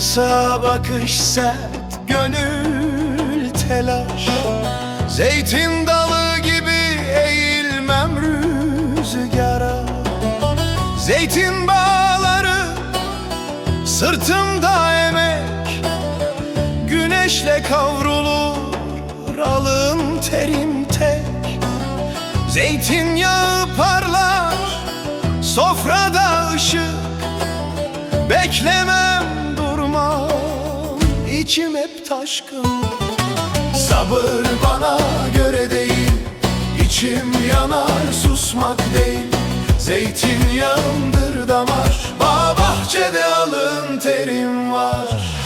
Sağa bakış sert Gönül telaş. Zeytin dalı gibi eğilmem rüzgara. Zeytin bağları Sırtımda emek. Güneşle kavrulur Alın terim tek. Zeytinyağı parlar Sofrada ışık Beklemem durmam. İçim hep taşkın. Sabır bana göre değil. İçim yanar susmak değil. Zeytinyağımdır damar. Bağ bahçede alın terim var.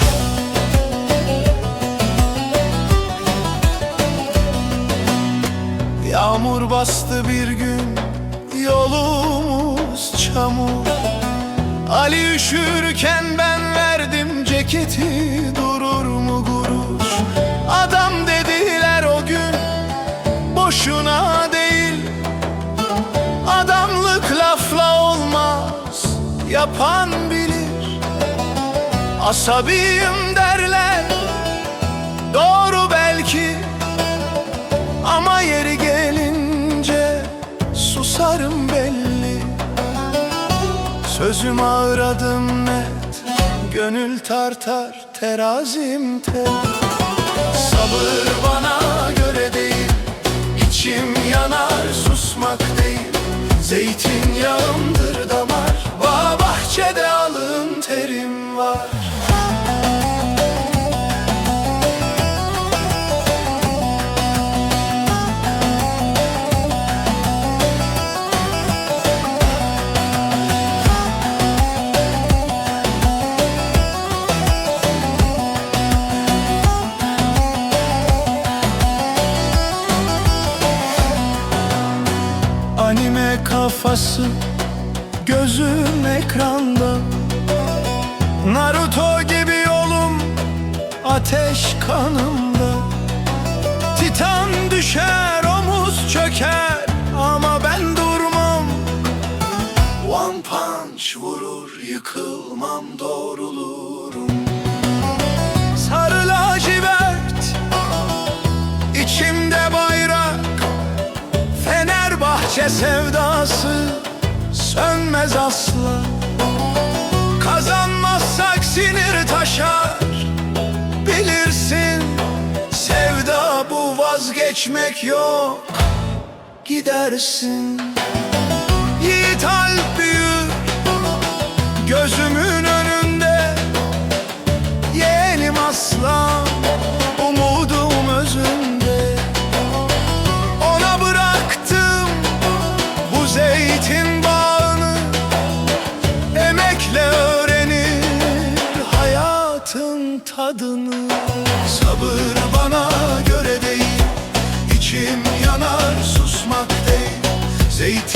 Yağmur bastı bir gün Yolumuz çamur Ali üşürken ben verdim ceketi Durur mu guruş Adam dediler o gün Boşuna değil. Adamlık lafla olmaz Yapan bilir. Asabiyim derler Doğru belki Sözüm ağır adım net. Gönül tartar terazim tek Sabır bana göre değil. İçim yanar susmak değil. Zeytinyağımdır damar. Bağ bahçede alın terim var Anime kafası Gözüm ekranda. Naruto gibi yolum Ateş kanımda. Titan düşer omuz çöker Ama ben durmam. One punch vurur Yıkılmam doğrulurum Fenerbahçe sevdası sönmez asla. Kazanmazsak sinir taşar. Bilirsin sevda bu vazgeçmek yok. Gidersin. Yiğit alp büyür Gözümü tadını Sabır bana göre değil İçim yanar susmak değil. Zeytin